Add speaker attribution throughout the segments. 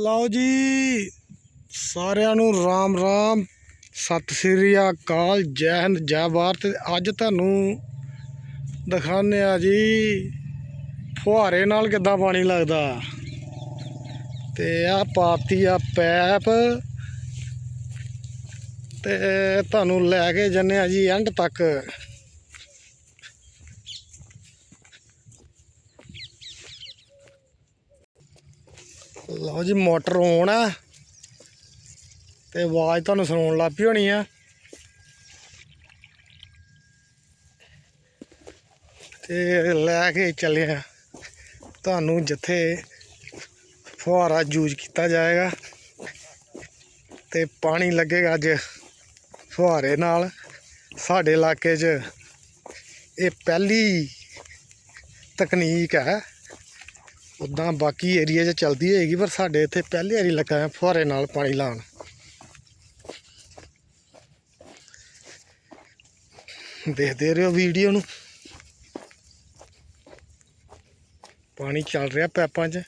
Speaker 1: ਲਓ ਜੀ, ਸਾਰਿਆਂ ਨੂੰ ਰਾਮ ਰਾਮ, ਸਤਿ ਸ੍ਰੀ ਅਕਾਲ, ਜੈ ਹਿੰਦ, ਜੈ ਭਾਰਤ। ਅੱਜ ਤੁਹਾਨੂੰ ਦਿਖਾਉਂਦੇ ਆ ਜੀ, ਫੁਹਾਰੇ ਨਾਲ ਕਿੱਦਾਂ ਪਾਣੀ ਲੱਗਦਾ। ਤੇ ਆ ਪਾਤੀ ਆ ਪੈਪ। ਤੇ ਤੁਹਾਨੂੰ ਲੈ ਕੇ ਜੰਨੇ ਆ ਜੀ ਐਂਡ ਤੱਕ। ਲਓ ਜੀ, ਮੋਟਰ ਔਨ ਆ। ਤੇ ਆਵਾਜ਼ ਤੁਹਾਨੂੰ ਸੁਣਾਉਣ ਲੱਗ ਪਈ ਹੋਣੀ ਆ। ਤੇ ਲੈ ਕੇ ਚੱਲਿਆ ਤੁਹਾਨੂੰ ਜਿੱਥੇ ਫੁਹਾਰਾ ਯੂਜ਼ ਕੀਤਾ ਜਾਏਗਾ, ਤੇ ਪਾਣੀ ਲੱਗੇਗਾ ਅੱਜ ਫੁਹਾਰੇ ਨਾਲ। ਸਾਡੇ ਇਲਾਕੇ 'ਚ ਇਹ ਪਹਿਲੀ ਤਕਨੀਕ ਹੈ ਉਦਾਂ ਬਾਕੀ ਏਰੀਆ 'ਚ ਚੱਲਦੀ ਹੋਏਗੀ, ਪਰ ਸਾਡੇ ਇੱਥੇ ਪਹਿਲੀ ਵਾਰੀ ਲੱਗਾ ਹੈ ਫੁਹਾਰੇ ਨਾਲ ਪਾਣੀ ਲਾਉਣ। ਦੇਖਦੇ ਰਹੋ ਵੀਡੀਓ ਨੂੰ। ਪਾਣੀ ਚੱਲ ਰਿਹਾ ਪੈਪਾਂ 'ਚ।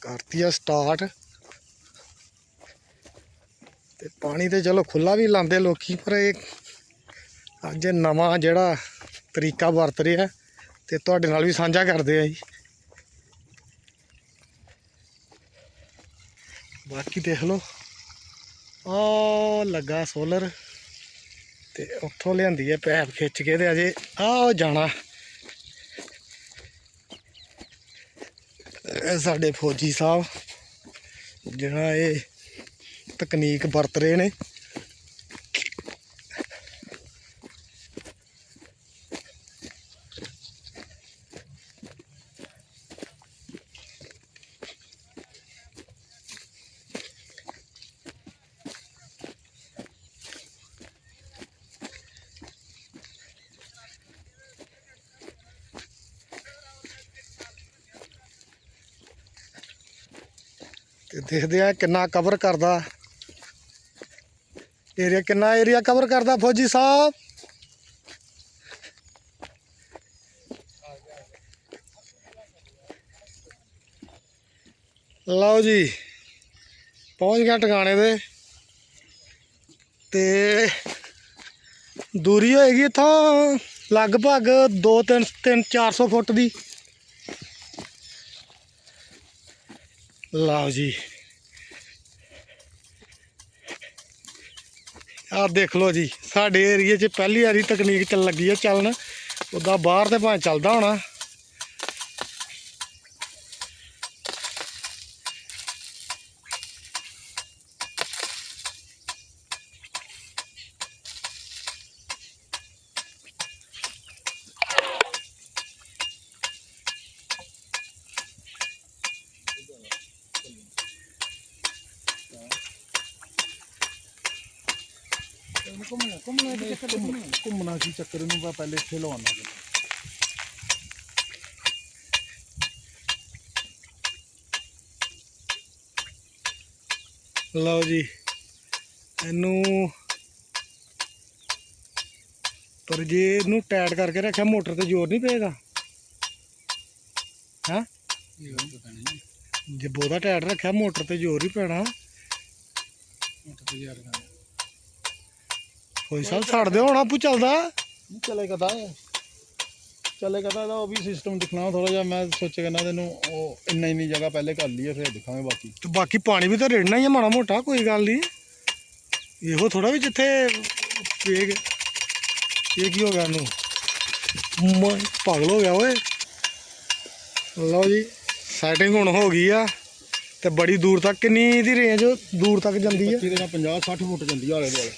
Speaker 1: ਕਰਤੀ ਆ ਸਟਾਰਟ ਤੇ ਪਾਣੀ ਤੇ ਚਲੋ ਖੁੱਲਾ ਵੀ ਲਾਉਂਦੇ ਲੋਕੀ, ਪਰ ਇਹ ਅੱਜ ਨਵਾਂ ਜਿਹੜਾ ਤਰੀਕਾ ਵਰਤ ਰਿਹਾ, ਤੇ ਤੁਹਾਡੇ ਨਾਲ ਵੀ ਸਾਂਝਾ ਕਰਦੇ ਆ ਜੀ। ਬਾਕੀ ਦੇਖ ਲਓ। ਆ ਲੱਗਾ ਸੋਲਰ ਤੇ ਉੱਥੋਂ ਲਿਆਂਦੀ ਹੈ ਪੈਪ ਖਿੱਚ ਕੇ ਤੇ ਅਜੇ ਆ ਜਾਣਾ। ਸਾਡੇ ਫੌਜੀ ਸਾਹਿਬ, ਜਿਹੜਾ ਇਹ ਤਕਨੀਕ ਵਰਤ ਰਹੇ ਨੇ। ਤੇ ਦੇਖਦੇ ਆ ਕਿੰਨਾ ਕਵਰ ਕਰਦਾ। ਏਰੀਆ ਕਿੰਨਾ ਏਰੀਆ ਕਵਰ ਕਰਦਾ ਫੌਜੀ ਸਾਹਿਬ? ਲਓ ਜੀ, ਪਹੁੰਚ ਗਿਆ ਟਿਕਾਣੇ ਦੇ ਤੇ ਦੂਰੀ ਹੋਏਗੀ ਇੱਥੋਂ ਲਗਭਗ 2 3 3 400 ਫੁੱਟ ਦੀ। ਲਓ ਜੀ। ਆ ਦੇਖ ਲਓ ਜੀ, ਸਾਡੇ ਏਰੀਏ 'ਚ ਪਹਿਲੀ ਵਾਰੀ ਤਕਨੀਕ ਚੱਲ ਲੱਗੀ ਹੈ ਚੱਲਣ। ਉਦਾਂ ਬਾਹਰ ਤੇ ਭਾਵੇਂ ਚੱਲਦਾ ਹੋਣਾ।
Speaker 2: ਘੁੰਮਣਾ ਘੁੰਮਣਾ ਦੇ ਚੱਕਰ ਘੁੰਮਣਾ ਕੀ ਚੱਕਰ ਨੂੰ ਮੈਂ ਪਹਿਲੇ ਇੱਥੇ ਲਵਾਉਣਾ
Speaker 1: ਲਓ ਜੀ, ਇਹਨੂੰ ਪਰ ਜੇ ਇਹਨੂੰ ਟਾਈਟ ਕਰਕੇ ਰੱਖਿਆ, ਮੋਟਰ ਤੇ ਜ਼ੋਰ ਨਹੀਂ ਪਏਗਾ। ਹਾਂ? ਜੇ ਬਹੁਤਾ ਟਾਈਟ ਰੱਖਿਆ, ਮੋਟਰ ਤੇ ਜ਼ੋਰ ਹੀ ਪੈਣਾ। ਕੋਈ ਸਾਹਿਬ ਛੱਡ ਦਿਓ ਹੁਣ ਆਪੂ ਚੱਲਦਾ।
Speaker 2: ਚਲੇਗਾ ਤਾਂ ਚਲੇਗਾ ਤਾਂ ਉਹ ਵੀ ਸਿਸਟਮ ਦਿਖਣਾ ਥੋੜਾ ਜਿਹਾ ਮੈਂ ਸੋਚਿਆ ਕਰਨਾ ਤੈਨੂੰ ਉਹ ਇੰਨਾ ਇੰਨੀ ਜਗ੍ਹਾ ਪਹਿਲੇ ਕਰ ਲਈਏ ਫਿਰ ਦਿਖਾਂਗੇ ਬਾਕੀ।
Speaker 1: ਤੇ ਬਾਕੀ ਪਾਣੀ ਵੀ ਤਾਂ ਰੇੜਨਾ ਹੀ ਆ ਮਾੜਾ ਮੋਟਾ ਕੋਈ ਗੱਲ ਨਹੀਂ। ਇਹੋ ਥੋੜਾ ਵੀ ਜਿੱਥੇ ਵੇਗ ਇਹ ਕੀ ਹੋ ਗਿਆ ਇਹਨੂੰ? ਮੈਂ ਪਾਗਲ ਹੋ ਗਿਆ ਓਏ। ਲਓ ਜੀ ਸੈਟਿੰਗ ਹੁਣ ਹੋ ਗਈ ਆ ਤੇ ਬੜੀ ਦੂਰ ਤੱਕ ਕਿੰਨੀ ਇਹਦੀ ਰੇਂਜ ਦੂਰ ਤੱਕ ਜਾਂਦੀ ਆ?
Speaker 2: 25 ਦੇ ਨਾਲ 50 60 ਫੁੱਟ ਜਾਂਦੀ ਆ ਆਲੇ ਦੁਆਲੇ।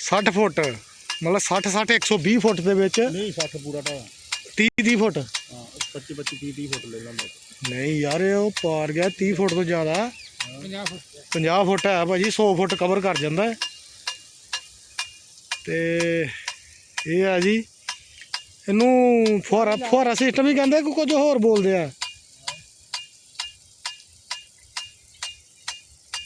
Speaker 1: 60 ਫੁੱਟ ਮਤਲਬ 60 60 120 ਫੁੱਟ ਦੇ ਵਿੱਚ
Speaker 2: ਨਹੀਂ 60 ਪੂਰਾ ਤਾਂ
Speaker 1: 30 30 ਫੁੱਟ।
Speaker 2: ਹਾਂ 25 25 30 30 ਫੁੱਟ ਲੈ ਲੈਂਦਾ।
Speaker 1: ਨਹੀਂ ਯਾਰ ਇਹ ਉਹ ਪਾਰ ਗਿਆ 30 ਫੁੱਟ ਤੋਂ ਜ਼ਿਆਦਾ।
Speaker 2: 50 ਫੁੱਟ।
Speaker 1: 50 ਫੁੱਟ ਹੈ ਭਾਜੀ 100 ਫੁੱਟ ਕਵਰ ਕਰ ਜਾਂਦਾ ਹੈ। ਤੇ ਇਹ ਆ ਜੀ ਇਹਨੂੰ ਫੁਹਾਰਾ ਫੁਹਾਰਾ ਸਿਸਟਮ ਹੀ ਕਹਿੰਦੇ ਕਿ ਕੁਝ ਹੋਰ ਬੋਲਦੇ ਆ?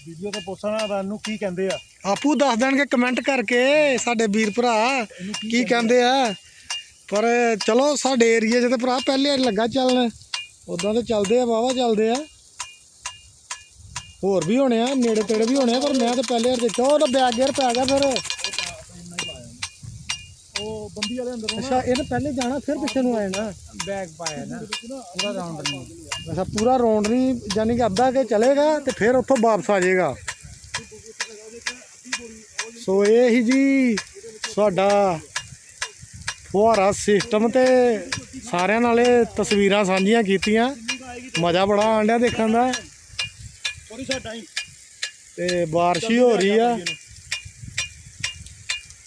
Speaker 2: ਵੀਡੀਓ ਤੇ ਪੁੱਛਣਾ ਤਾਂ ਇਹਨੂੰ ਕੀ ਕਹਿੰਦੇ ਆ?
Speaker 1: ਆਪੂ ਦੱਸ ਦੇਣਗੇ ਕਮੈਂਟ ਕਰਕੇ ਸਾਡੇ ਵੀਰ ਭਰਾ ਕੀ ਕਹਿੰਦੇ ਆ? ਪਰ ਚਲੋ ਸਾਡੇ ਏਰੀਏ 'ਚ ਤੇ ਭਰਾ ਪਹਿਲੇ ਲੱਗਾ ਚੱਲਣ। ਉਦਾਂ ਤੇ ਚੱਲਦੇ ਆ ਵਾਵਾ ਚੱਲਦੇ ਆ। ਹੋਰ ਵੀ ਹੋਣੇ ਆ ਨੇੜੇ ਤੇੜੇ ਵੀ ਹੋਣੇ ਆ ਪਰ ਮੈਂ ਤਾਂ ਪਹਿਲੇ ਵਾਰ ਦੇਖਿਆ। ਉਹ ਤਾਂ ਬੈਕ ਗੇਅਰ ਪੈ ਗਿਆ ਫਿਰ।
Speaker 2: ਉਹ ਬੰਦੀ ਵਾਲੇ ਅੰਦਰ
Speaker 1: ਅੱਛਾ ਇਹਨੇ ਪਹਿਲੇ ਜਾਣਾ ਫਿਰ ਪਿੱਛੇ ਨੂੰ ਆ ਜਾਣਾ
Speaker 2: ਬੈਗ ਪਾਇਆ ਨਾ। ਪੂਰਾ ਰਾਉਂਡ ਨਹੀਂ।
Speaker 1: ਅੱਛਾ ਪੂਰਾ ਰੌਂਡ ਨਹੀਂ ਯਾਨੀ ਕਿ ਅੱਧਾ ਕੇ ਚਲੇਗਾ ਤੇ ਫਿਰ ਉੱਥੋਂ ਵਾਪਸ ਆ ਜਾਏਗਾ। ਸੋ ਇਹ ਹੀ ਜੀ ਸਾਡਾ ਫੁਹਾਰਾ ਸਿਸਟਮ ਤੇ ਸਾਰਿਆਂ ਨਾਲ ਤਸਵੀਰਾਂ ਸਾਂਝੀਆਂ ਕੀਤੀਆਂ। ਮਜ਼ਾ ਬੜਾ ਆਉਣ ਡਿਆ ਦੇਖਣ ਦਾ।
Speaker 2: ਸੌਰੀ ਸਾਡਾ ਹੀ
Speaker 1: ਤੇ ਬਾਰਿਸ਼ ਹੀ ਹੋ ਰਹੀ ਆ।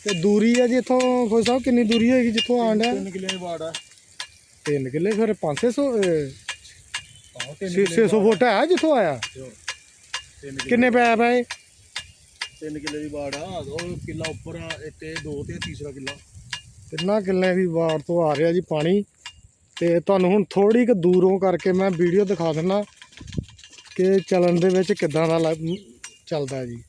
Speaker 1: ਤੇ ਦੂਰੀ ਆ ਜਿੱਥੋਂ ਕੋਈ ਸਾਹਿਬ ਕਿੰਨੀ ਦੂਰੀ ਹੋਏਗੀ ਜਿੱਥੋਂ ਡਿਆ?
Speaker 2: 3 ਕਿਲੇ ਦੀ ਬਾੜ ਆ।
Speaker 1: 3 ਕਿੱਲੇ ਫਿਰ 500
Speaker 2: ਆਹੋ 3
Speaker 1: 600 ਫੁੱਟ ਹੈ ਜਿੱਥੋਂ ਆਇਆ? ਕਿੰਨੇ ਪੈ ਪਏ?
Speaker 2: 3 ਕਿਲੇ ਦੀ ਬਾੜ ਆ। ਉਹ ਕਿੱਲਾ ਉੱਪਰ ਆ ਤੇ ਦੋ ਤੇ ਤੀਸਰਾ ਕਿੱਲਾ।
Speaker 1: ਤਿੰਨਾਂ ਕਿੱਲਿਆਂ ਦੀ ਵਾਰ ਤੋਂ ਆ ਰਿਹਾ ਜੀ ਪਾਣੀ। ਤੇ ਤੁਹਾਨੂੰ ਹੁਣ ਥੋੜੀ ਕੁ ਦੂਰੋਂ ਕਰਕੇ ਮੈਂ ਵੀਡੀਓ ਦਿਖਾ ਦਿੰਦਾ ਕਿ ਚੱਲਣ ਦੇ ਵਿੱਚ ਕਿੱਦਾਂ ਦਾ ਚੱਲਦਾ ਜੀ।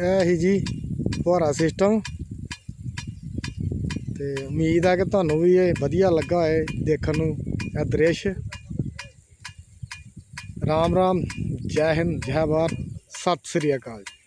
Speaker 1: ਇਹ ਹੀ ਜੀ ਫੁਹਾਰਾ ਸਿਸਟਮ ਤੇ ਉਮੀਦ ਆ ਕਿ ਤੁਹਾਨੂੰ ਵੀ ਇਹ ਵਧੀਆ ਲੱਗਾ ਹੈ ਦੇਖਣ ਨੂੰ, ਇਹ ਦ੍ਰਿਸ਼। ਰਾਮ ਰਾਮ, ਜੈ ਹਿੰਦ, ਜੈ ਭਾਰਤ। ਸਤਿ ਸ੍ਰੀ ਅਕਾਲ ਜੀ।